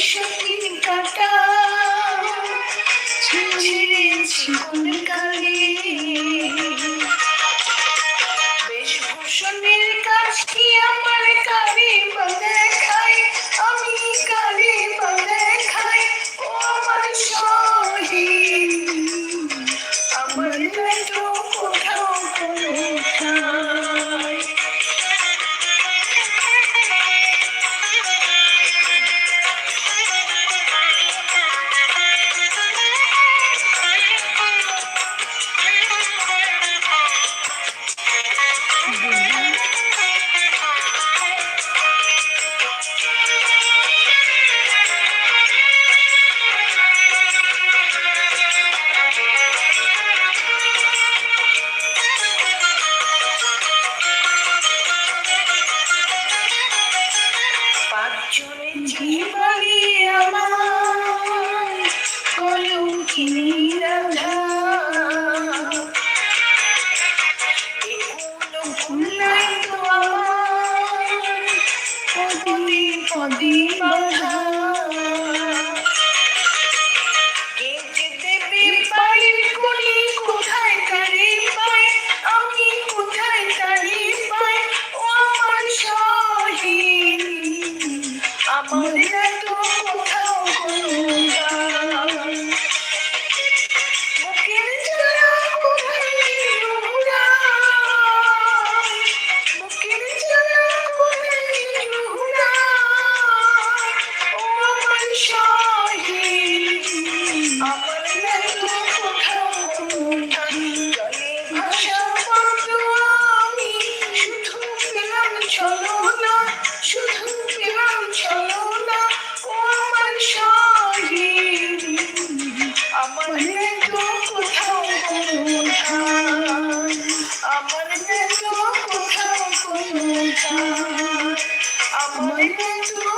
সাথীন কাটা ছেড়েছি কোন কালে জীবনী আমার কলঙ্কিনী রাধা। খুললাই তোমার কদি কদি বাধা। amor de Deus. I'm into my